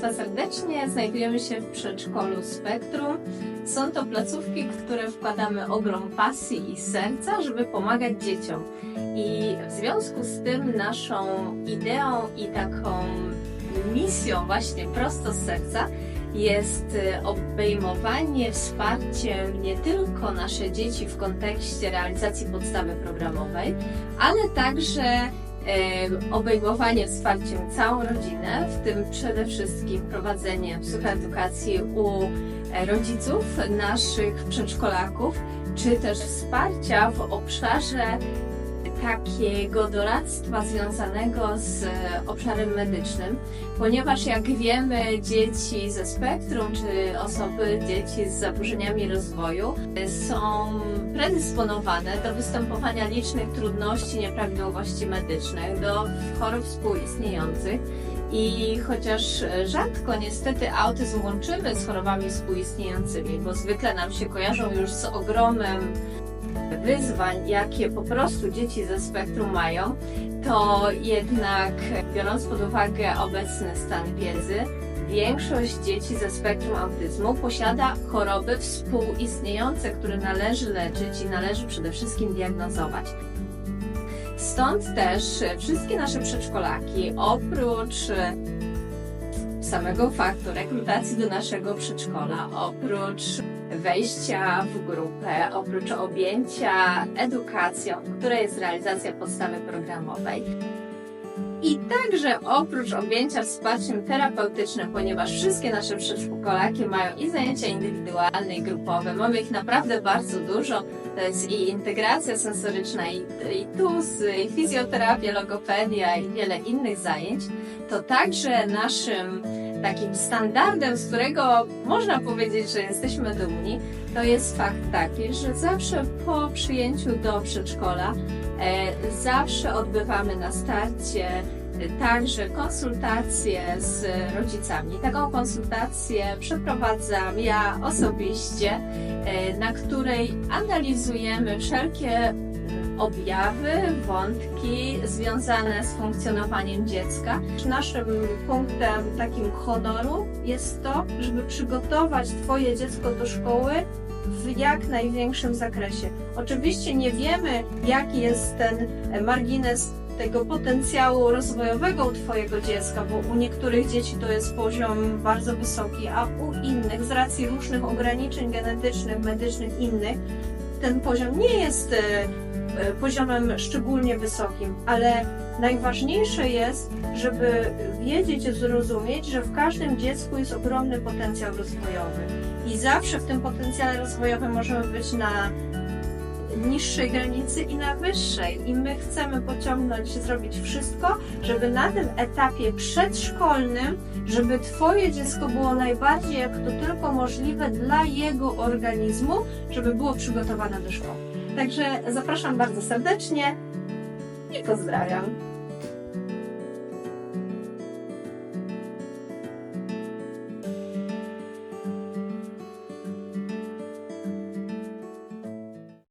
Państwa serdecznie. Znajdujemy się w przedszkolu Spektrum. Są to placówki, w które wkładamy ogrom pasji i serca, żeby pomagać dzieciom. I w związku z tym naszą ideą i taką misją właśnie prosto z serca jest y, obejmowanie wsparciem nie tylko nasze dzieci w kontekście realizacji podstawy programowej, ale także obejmowanie wsparciem całą rodzinę, w tym przede wszystkim prowadzenie psychoedukacji u e, rodziców naszych przedszkolaków, czy też wsparcia w obszarze takiego doradztwa związanego z obszarem medycznym, ponieważ jak wiemy, dzieci ze spektrum czy osoby, dzieci z zaburzeniami rozwoju są predysponowane do występowania licznych trudności, nieprawidłowości medycznych, do chorób współistniejących. I chociaż rzadko niestety autyzm łączymy z chorobami współistniejącymi, bo zwykle nam się kojarzą już z ogromem wyzwań, jakie po prostu dzieci ze spektrum mają, to jednak biorąc pod uwagę obecny stan wiedzy, większość dzieci ze spektrum autyzmu posiada choroby współistniejące, które należy leczyć i należy przede wszystkim diagnozować. Stąd też wszystkie nasze przedszkolaki, oprócz samego faktu rekrutacji do naszego przedszkola, oprócz wejścia w grupę, oprócz objęcia edukacją, która jest realizacja podstawy programowej. I także oprócz objęcia wsparciem terapeutycznym, ponieważ wszystkie nasze przedszkolaki mają i zajęcia indywidualne, i grupowe, mamy ich naprawdę bardzo dużo, to jest i integracja sensoryczna, i, i TUS, i fizjoterapia, logopedia i wiele innych zajęć, to także naszym takim standardem, z którego można powiedzieć, że jesteśmy dumni, to jest fakt taki, że zawsze po przyjęciu do przedszkola e, zawsze odbywamy na starcie także konsultacje z rodzicami. Taką konsultację przeprowadzam ja osobiście, e, na której analizujemy wszelkie objawy, wątki związane z funkcjonowaniem dziecka. Naszym punktem takim honoru jest to, żeby przygotować Twoje dziecko do szkoły w jak największym zakresie. Oczywiście nie wiemy, jaki jest ten margines tego potencjału rozwojowego u Twojego dziecka, bo u niektórych dzieci to jest poziom bardzo wysoki, a u innych z racji różnych ograniczeń genetycznych, medycznych, innych, ten poziom nie jest e, poziomem szczególnie wysokim, ale najważniejsze jest, żeby wiedzieć zrozumieć, że w każdym dziecku jest ogromny potencjał rozwojowy. I zawsze w tym potencjale rozwojowym możemy być na niższej granicy i na wyższej. I my chcemy pociągnąć, zrobić wszystko, żeby na tym etapie przedszkolnym, żeby Twoje dziecko było najbardziej jak to tylko możliwe dla jego organizmu, żeby było przygotowane do szkoły. Także zapraszam bardzo serdecznie i pozdrawiam.